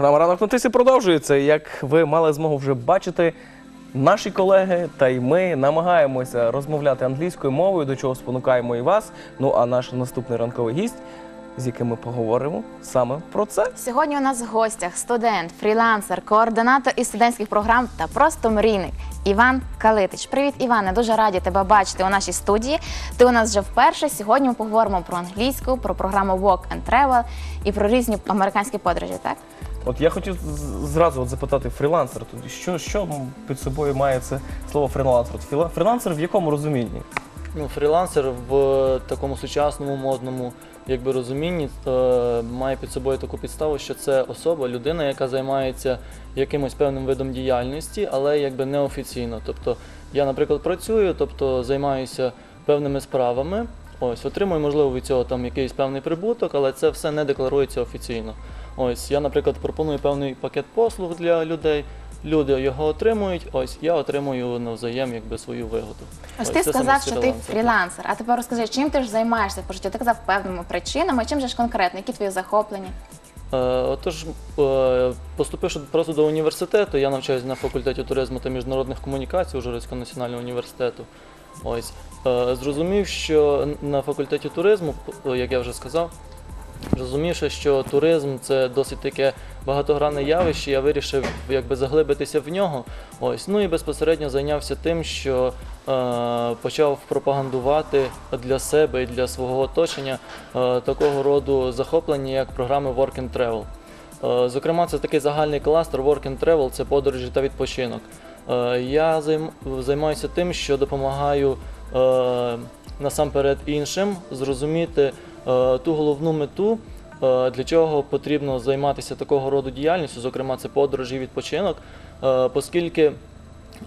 Програма ранок на тисі продовжується. Як ви мали змогу вже бачити, наші колеги та й ми намагаємося розмовляти англійською мовою, до чого спонукаємо і вас. Ну а наш наступний ранковий гість, з яким ми поговоримо саме про це. Сьогодні у нас в гостях студент, фрілансер, координатор із студентських програм та просто мрійник Іван Калитич. Привіт, Іване! Дуже раді тебе бачити у нашій студії. Ти у нас вже вперше. Сьогодні ми поговоримо про англійську, про програму Walk and Travel і про різні американські подорожі. Так От я хотів зразу от запитати фрілансер. Що, що під собою має це слово фрілансер? Фрілансер в якому розумінні? Ну, фрілансер в такому сучасному модному якби, розумінні е, має під собою таку підставу, що це особа, людина, яка займається якимось певним видом діяльності, але якби неофіційно. Тобто я, наприклад, працюю, тобто займаюся певними справами. Ось, отримую, можливо, від цього там якийсь певний прибуток, але це все не декларується офіційно. Ось я, наприклад, пропоную певний пакет послуг для людей. Люди його отримують, ось я отримую навзаєм якби свою вигоду. ось Ось ти сказав, що ти фрілансер. фрілансер. А тепер розкажи, чим ти ж займаєшся по життю? Ти казав певними причинами. Чим же ж конкретно? Які твої захоплення? Е, Отож, е, поступивши просто до університету, я навчаюся на факультеті туризму та міжнародних комунікацій Ужгородського національного університету. Ось Е, зрозумів, що на факультеті туризму, як я вже сказав, зрозумівши, що туризм це досить таке багатогранне явище, я вирішив якби заглибитися в нього. Ось ну і безпосередньо зайнявся тим, що е, почав пропагандувати для себе і для свого оточення е, такого роду захоплення, як програми Work and Travel. Е, Зокрема, це такий загальний кластер Work and Travel – це подорожі та відпочинок. Е, Я займ- займаюся тим, що допомагаю е, насамперед іншим зрозуміти ту головну мету, е, для чого потрібно займатися такого роду діяльністю, зокрема, це подорожі відпочинок, е, оскільки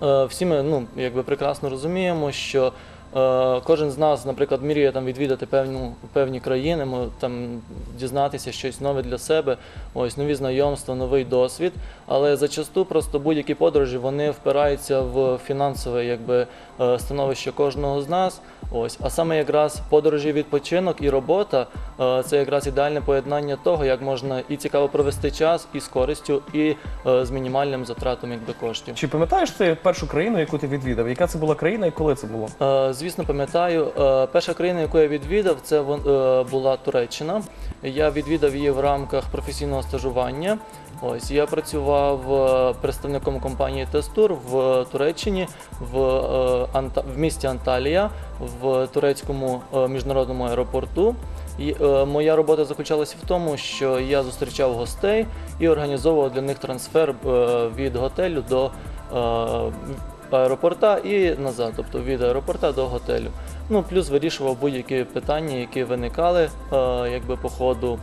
Е, Всі ми ну, якби прекрасно розуміємо, що е, кожен з нас, наприклад, мріє там відвідати певну, певні країни, там дізнатися щось нове для себе, ось нові знайомства, новий досвід. Але зачасту просто будь-які подорожі вони впираються в фінансове якби, е, становище кожного з нас. Ось, а саме якраз подорожі, відпочинок і робота е, це якраз ідеальне поєднання того, як можна і цікаво провести час, і з користю, і е, з мінімальним затратом якби, коштів. Чи пам'ятаєш ти першу країну, яку ти відвідав? Яка це була країна і коли це було? Е, Звісно, пам'ятаю, перша країна, яку я відвідав, це була Туреччина. Я відвідав її в рамках професійного стажування. Ось я працював е, представником компанії Тестур в Туреччині, в, е, в місті Анталія, в турецькому е, міжнародному аеропорту. І моя робота заключалася в тому, що я зустрічав гостей і організовував для них трансфер від готелю до аеропорта і назад, тобто від аеропорта до готелю. Ну плюс вирішував будь-які питання, які виникали якби по ходу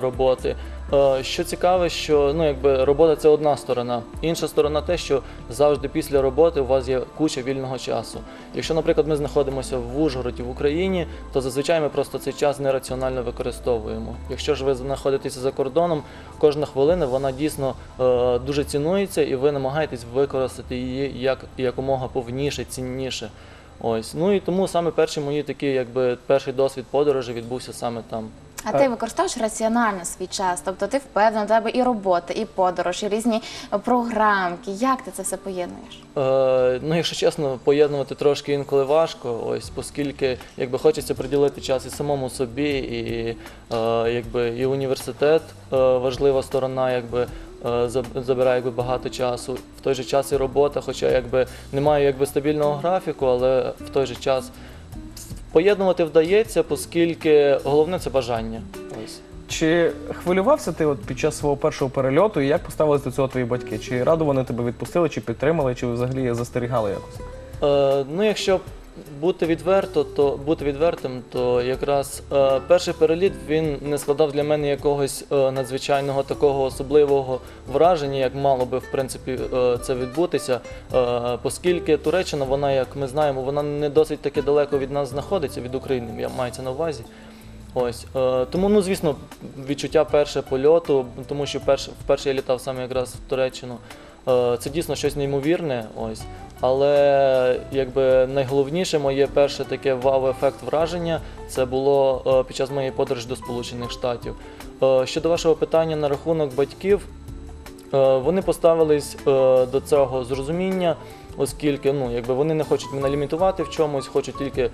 роботи. Е, Що цікаве, що ну якби робота це одна сторона. Інша сторона те, що завжди після роботи у вас є куча вільного часу. Якщо, наприклад, ми знаходимося в Ужгороді в Україні, то зазвичай ми просто цей час нераціонально використовуємо. Якщо ж ви знаходитеся за кордоном, кожна хвилина вона дійсно е, дуже цінується, і ви намагаєтесь використати її як якомога повніше, цінніше. Ось ну і тому саме перші мої такі, якби перший досвід подорожі відбувся саме там. А ти використовуєш раціонально свій час? Тобто ти впевнений, у тебе і робота, і подорож, і різні програмки. Як ти це все поєднуєш? Е, ну, якщо чесно, поєднувати трошки інколи важко, ось, оскільки якби хочеться приділити час і самому собі, і е, якби і університет е, важлива сторона, якби. Е, заб- Забирає якби багато часу, в той же час і робота, хоча якби немає якби стабільного графіку, але в той же час поєднувати вдається, оскільки головне це бажання. Ось. Чи хвилювався ти от під час свого першого перельоту і як поставились до цього твої батьки? Чи радо вони тебе відпустили, чи підтримали, чи взагалі застерігали якось? Е, ну, якщо бути відверто, то бути відвертим, то якраз е, перший переліт він не складав для мене якогось е, надзвичайного такого особливого враження, як мало би в принципі е, це відбутися, е, оскільки Туреччина, вона, як ми знаємо, вона не досить таки далеко від нас знаходиться від України. Я це на увазі. Ось е, тому, ну звісно, відчуття перше польоту, тому що перше, вперше я літав саме якраз в Туреччину. Е, Це дійсно щось неймовірне. Ось Але якби найголовніше моє перше таке вау-ефект враження це було е, під час моєї подорожі до Сполучених Штатів. Е, Щодо вашого питання на рахунок батьків, Вони поставились до цього з розуміння, оскільки ну, якби вони не хочуть мене лімітувати в чомусь, хочуть тільки е,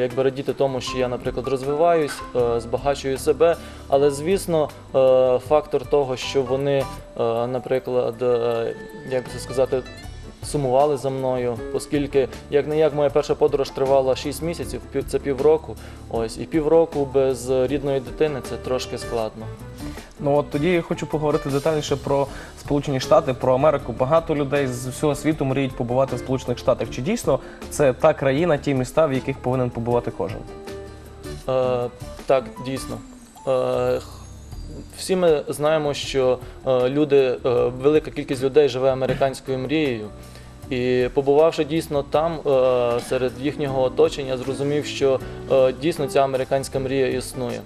якби радіти тому, що я, наприклад, розвиваюсь, е, збагачую себе. Але звісно, е, фактор того, що вони, наприклад, як би це сказати, сумували за мною, оскільки як не як моя перша подорож тривала 6 місяців, це півроку. Ось і півроку без рідної дитини це трошки складно. Ну от тоді я хочу поговорити детальніше про Сполучені Штати, про Америку. Багато людей з всього світу мріють побувати в Сполучених Штатах. Чи дійсно це та країна, ті міста, в яких повинен побувати кожен? Е, так, дійсно. Е, всі ми знаємо, що е, люди, е, велика кількість людей живе американською мрією. І побувавши дійсно там, е, серед їхнього оточення, зрозумів, що е, дійсно ця американська мрія існує.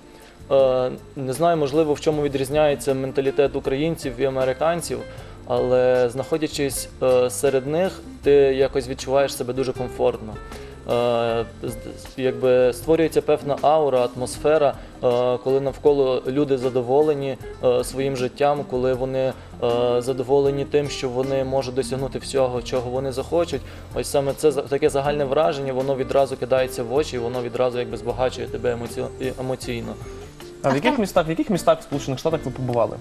Е, не знаю, можливо, в чому відрізняється менталітет українців і американців, але знаходячись серед них, ти якось відчуваєш себе дуже комфортно. Якби створюється певна аура, атмосфера, коли навколо люди задоволені своїм життям, коли вони задоволені тим, що вони можуть досягнути всього, чого вони захочуть. Ось саме це таке загальне враження, воно відразу кидається в очі, воно відразу якби збагачує тебе емоці- емоційно. А в яких містах, в яких містах Сполучених Штатах ви побували?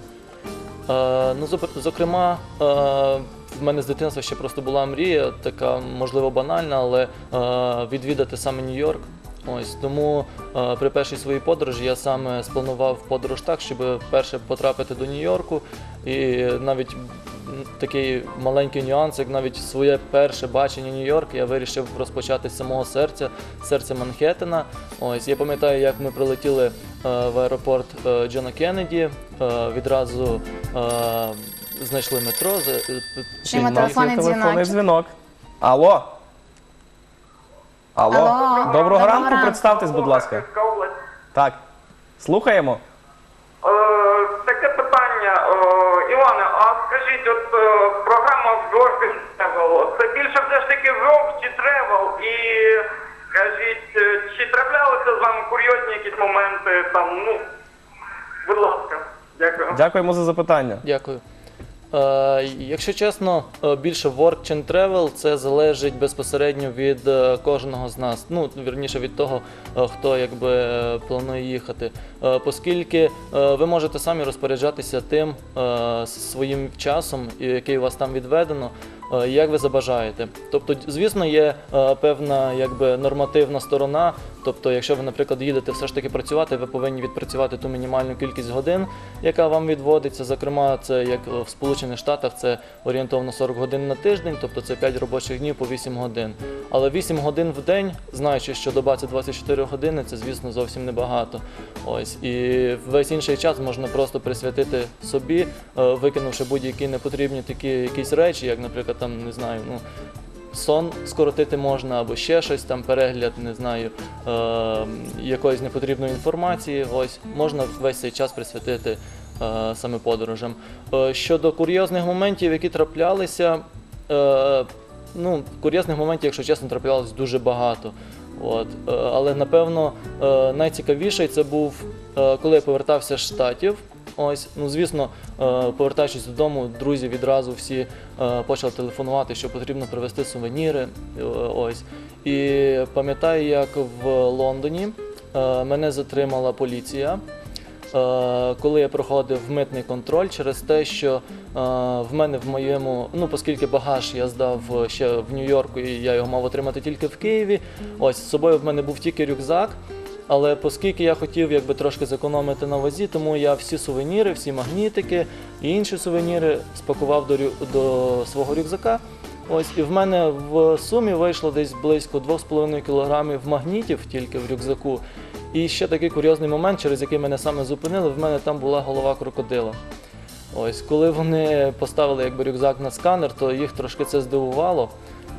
Е, ну, зокрема, е, в мене з дитинства ще просто була мрія, така можливо банальна, але е, відвідати саме Нью-Йорк. Ось тому е, при першій своїй подорожі я саме спланував подорож так, щоб перше потрапити до Нью-Йорку. І навіть такий маленький нюанс, як навіть своє перше бачення Нью-Йорк, я вирішив розпочати з самого серця, серця Манхеттена. Ось я пам'ятаю, як ми прилетіли е, в аеропорт е, Джона Кеннеді, е, відразу е, знайшли метро. е, Чим піднімали- телефонний дзвінок. Алло. Алло. Доброго Доброго ранку, ранку. представтесь, будь ласка. Так. Слухаємо. Е, таке питання, е, Іване, а скажіть, от е, програма Тревел, це більше все ж таки жовт чи тревел? І скажіть, е, чи траплялися з вами курйозні якісь моменти там, ну, будь ласка, дякую. Дякуємо за запитання. Дякую. Е, якщо чесно, е, більше work чи travel це залежить безпосередньо від е, кожного з нас. Ну, вірніше від того, хто якби планує їхати. Оскільки ви можете самі розпоряджатися тим своїм часом, який у вас там відведено, як ви забажаєте. Тобто, звісно, є е, певна якби нормативна сторона. Тобто, якщо ви, наприклад, їдете все ж таки працювати, ви повинні відпрацювати ту мінімальну кількість годин, яка вам відводиться. Зокрема, це як в Сполучених Штатах це орієнтовно 40 годин на тиждень, тобто це 5 робочих днів по 8 годин. Але 8 годин в день, знаючи, що доба це 24 години, це звісно зовсім небагато. Ось і весь інший час можна просто присвятити собі, е, викинувши будь-які непотрібні такі якісь речі, як, наприклад, там не знаю, ну. Сон скоротити можна або ще щось, там перегляд, не знаю, е, якоїсь непотрібної інформації. Ось можна весь цей час присвятити е, саме подорожам. Е, щодо курйозних моментів, які траплялися, е, ну, курйозних моментів, якщо чесно, траплялось дуже багато. От. Е, але напевно е, найцікавіший це був, е, коли я повертався з Штатів. Ось, ну звісно, е, повертаючись додому, друзі відразу всі е, почали телефонувати, що потрібно привезти сувеніри. е, Ось. І пам'ятаю, як в Лондоні мене затримала поліція. Коли я проходив митний контроль через те, що в мене в моєму, ну оскільки багаж я здав ще в Нью-Йорку, і я його мав отримати тільки в Києві. Ось з собою в мене був тільки рюкзак. Але оскільки я хотів якби трошки зекономити на вазі, тому я всі сувеніри, всі магнітики і інші сувеніри спакував до, до свого рюкзака. Ось і в мене в сумі вийшло десь близько 2,5 кілограмів магнітів тільки в рюкзаку. І ще такий курйозний момент, через який мене саме зупинили, в мене там була голова крокодила. Ось, коли вони поставили якби рюкзак на сканер, то їх трошки це здивувало.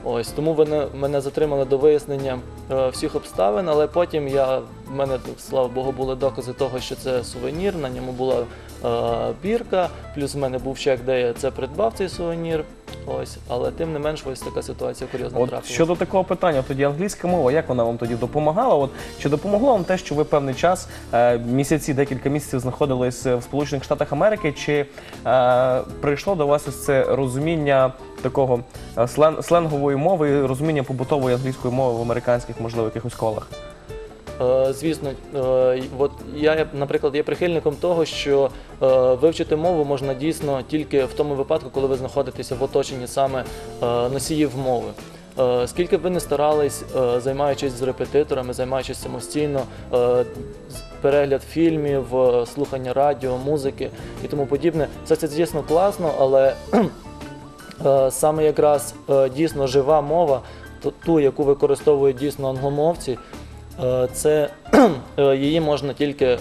Ось тому вони мене затримали до вияснення е, всіх обставин, але потім я в мене, слава Богу, були докази того, що це сувенір. На ньому була бірка, плюс в мене був чек, де я це придбав цей сувенір. Ось, але тим не менш, ось така ситуація курйозна От трапилася. щодо такого питання, тоді англійська мова, як вона вам тоді допомагала? От чи допомогло вам те, що ви певний час, е, місяці, декілька місяців знаходились в Сполучених Штатах Америки? Чи е, прийшло до вас ось це розуміння такого е, слен, сленгової мови, і розуміння побутової англійської мови в американських, можливо, якихось колах? Е, Звісно, е, от я, наприклад, є прихильником того, що е, вивчити мову можна дійсно тільки в тому випадку, коли ви знаходитеся в оточенні саме носіїв мови. Скільки б ви не старались, займаючись з репетиторами, займаючись самостійно, перегляд фільмів, слухання радіо, музики і тому подібне, все це дійсно класно, але саме якраз дійсно жива мова, ту, яку використовують дійсно англомовці, Це е, її можна тільки е,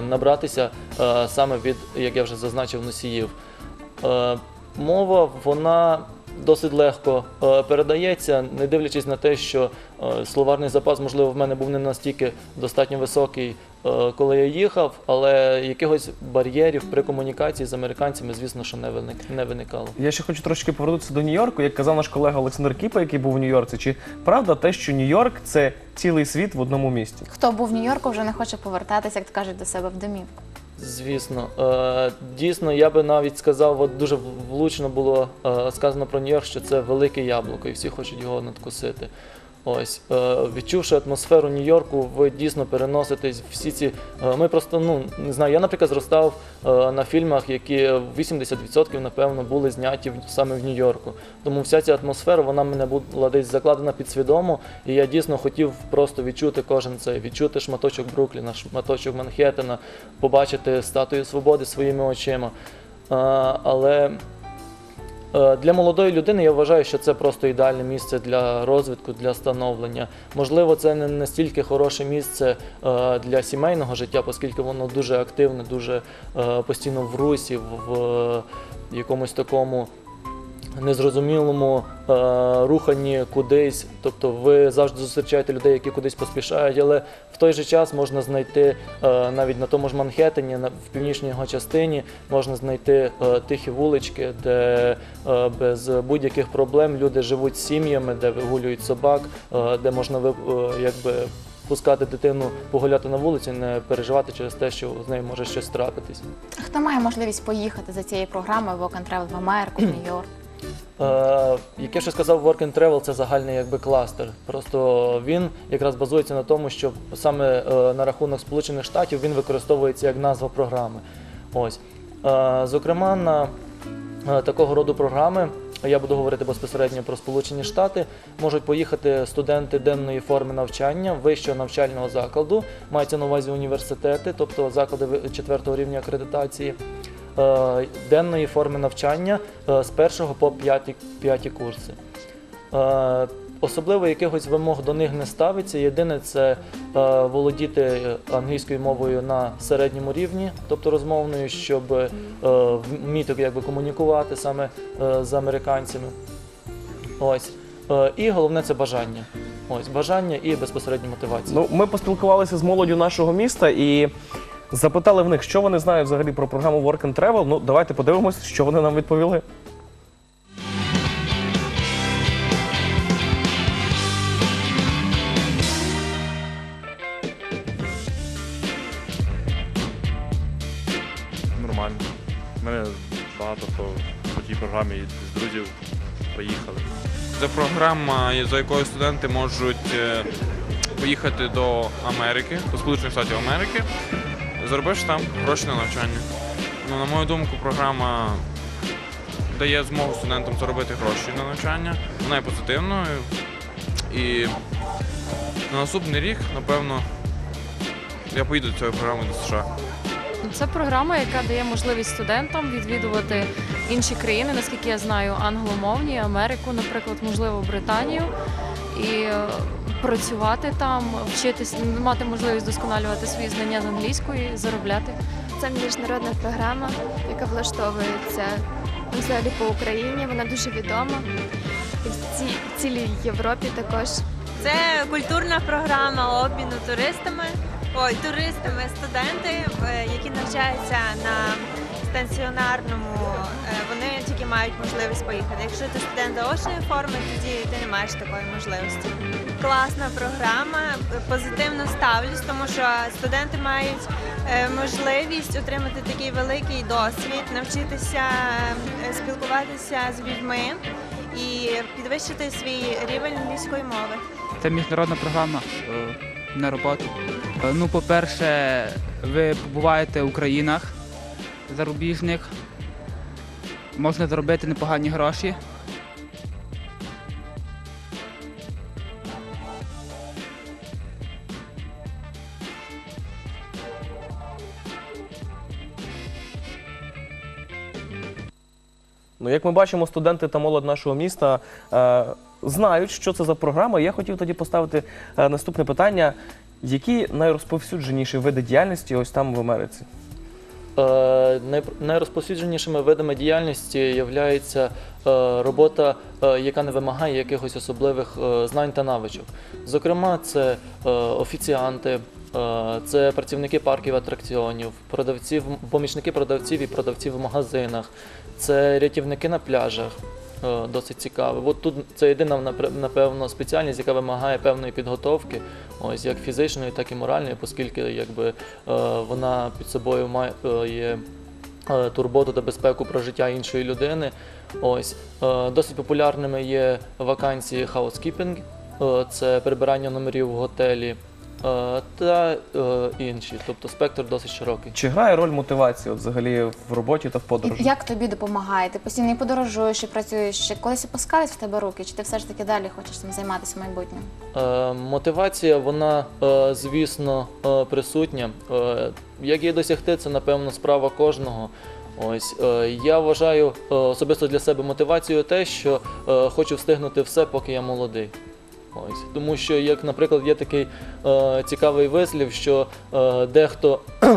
набратися е, саме від, як я вже зазначив, носіїв. Е, Мова вона досить легко е, передається, не дивлячись на те, що е, словарний запас, можливо, в мене був не настільки достатньо високий, е, коли я їхав, але якихось бар'єрів при комунікації з американцями, звісно, що не виник- не виникало. Я ще хочу трошки повернутися до Нью-Йорку. Як казав наш колега Олександр Кіпа, який був у Нью-Йорці, чи правда те, що Нью-Йорк це цілий світ в одному місті? Хто був в Нью-Йорку, вже не хоче повертатися, як кажуть, до себе в домівку. Звісно, Е, дійсно, я би навіть сказав, от дуже влучно було е, сказано про Нью-Йорк, що це велике яблуко, і всі хочуть його надкусити. Ось, е, відчувши атмосферу Нью-Йорку, ви дійсно переноситесь всі ці. е, Ми просто ну не знаю. Я, наприклад, зростав е, на фільмах, які 80% напевно були зняті саме в Нью-Йорку. Тому вся ця атмосфера вона мене була десь закладена підсвідомо, і я дійсно хотів просто відчути кожен цей, відчути шматочок Брукліна, шматочок Манхеттена, побачити статую свободи своїми очима. Але Для молодої людини я вважаю, що це просто ідеальне місце для розвитку, для становлення. Можливо, це не настільки хороше місце е, для сімейного життя, оскільки воно дуже активне, дуже е, постійно в русі, в якомусь такому незрозумілому е, руханні кудись. Тобто ви завжди зустрічаєте людей, які кудись поспішають, але в той же час можна знайти е, навіть на тому ж Манхеттені, на, в північній його частині, можна знайти е, тихі вулички, де е, без будь-яких проблем люди живуть сім'ями, де вигулюють собак, е, де можна е, якби. Пускати дитину погуляти на вулиці, не переживати через те, що з нею може щось трапитись. Хто має можливість поїхати за цією програмою and Travel в Америку, в Нью-Йорк? Е, як я ще сказав, Work and Travel це загальний якби кластер. Просто він якраз базується на тому, що саме е, на рахунок Сполучених Штатів він використовується як назва програми. Ось. Е, зокрема, на е, такого роду програми. Я буду говорити безпосередньо про Сполучені Штати. Можуть поїхати студенти денної форми навчання вищого навчального закладу, мається на увазі університети, тобто заклади ви- четвертого рівня акредитації денної форми навчання е, з першого по п'яті, п'яті курси. Е, Особливо якихось вимог до них не ставиться. Єдине це е, володіти англійською мовою на середньому рівні, тобто розмовною, щоб е, вміти якби, комунікувати саме е, з американцями. Ось. Е, і головне це бажання. Ось бажання і безпосередня мотивація. Ну, ми поспілкувалися з молоддю нашого міста і запитали в них, що вони знають взагалі про програму Work and Travel. Ну, давайте подивимось, що вони нам відповіли. Нормально. У мене багато хто по тій програмі з друзів поїхали. Це програма, за якою студенти можуть е, поїхати до Америки, до Сполучених Штатів Америки, заробивши там гроші на навчання. Ну, на мою думку, програма дає змогу студентам заробити гроші на навчання. Вона є позитивною. І на наступний рік, напевно, я поїду до цієї програми до США. Це програма, яка дає можливість студентам відвідувати інші країни, наскільки я знаю, англомовні, Америку, наприклад, можливо, Британію, і е, працювати там, вчитись, мати можливість досконалювати свої знання з англійської, заробляти. Це міжнародна програма, яка влаштовується взагалі по Україні. Вона дуже відома. І в ці- цілій Європі також. Це культурна програма обміну туристами. Ой, туристами, студенти, е, які навчаються на стаціонарному, мають можливість поїхати. Якщо ти студент заочної форми, тоді ти не маєш такої можливості. Класна програма, позитивно ставлюсь, тому що студенти мають е, можливість отримати такий великий досвід, навчитися е, спілкуватися з людьми і підвищити свій рівень англійської мови. Це міжнародна програма е, на роботу. Ну, по-перше, ви побуваєте у країнах зарубіжних, можна заробити непогані гроші. Ну, як ми бачимо, студенти та молодь нашого міста е, знають, що це за програма. Я хотів тоді поставити е, наступне питання: які найрозповсюдженіші види діяльності ось там в Америці? Е, Найрозповсюдженішими видами діяльності є робота, е, яка не вимагає якихось особливих е, знань та навичок. Зокрема, це е, офіціанти, е, це працівники парків атракціонів, продавців, помічники продавців і продавців в магазинах, це рятівники на пляжах. Е, Досить цікаво. От тут це єдина напевно спеціальність, яка вимагає певної підготовки, ось як фізичної, так і моральної, оскільки якби е, вона під собою має е, турботу та безпеку про життя іншої людини. Ось досить популярними є вакансії housekeeping, це прибирання номерів в готелі. Е, Та е, інші, тобто спектр досить широкий. Чи грає роль мотивації от, взагалі в роботі та в І подорожі? як тобі допомагає? Ти постійно і подорожуєш, і працюєш, чи колись опускають в тебе руки, чи ти все ж таки далі хочеш цим займатися в майбутньому? Е, Мотивація, вона, е, звісно, е, присутня. Е, Як її досягти, це напевно справа кожного. Ось е, я вважаю е, особисто для себе мотивацією те, що е, хочу встигнути все, поки я молодий. Ось тому, що як, наприклад, є такий е, цікавий вислів, що е, дехто, е,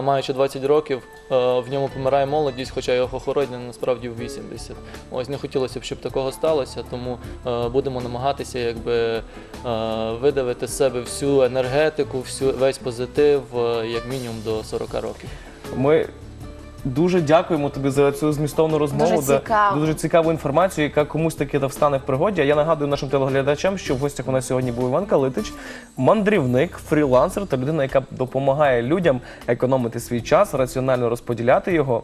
маючи 20 років, е, в ньому помирає молодість, хоча його хоронять насправді в 80. Ось не хотілося б, щоб такого сталося, тому е, будемо намагатися якби е, видавити з себе всю енергетику, всю весь позитив, е, як мінімум до 40 років. Ми дуже дякуємо тобі за цю змістовну розмову, Дуже за цікаво. дуже цікаву інформацію, яка комусь таки та встане в пригоді. А я нагадую нашим телеглядачам, що в гостях у нас сьогодні був Іван Калитич, мандрівник, фрілансер та людина, яка допомагає людям економити свій час, раціонально розподіляти його.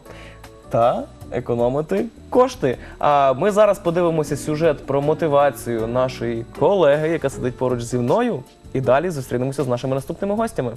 Та економити кошти. А ми зараз подивимося сюжет про мотивацію нашої колеги, яка сидить поруч зі мною. І далі зустрінемося з нашими наступними гостями.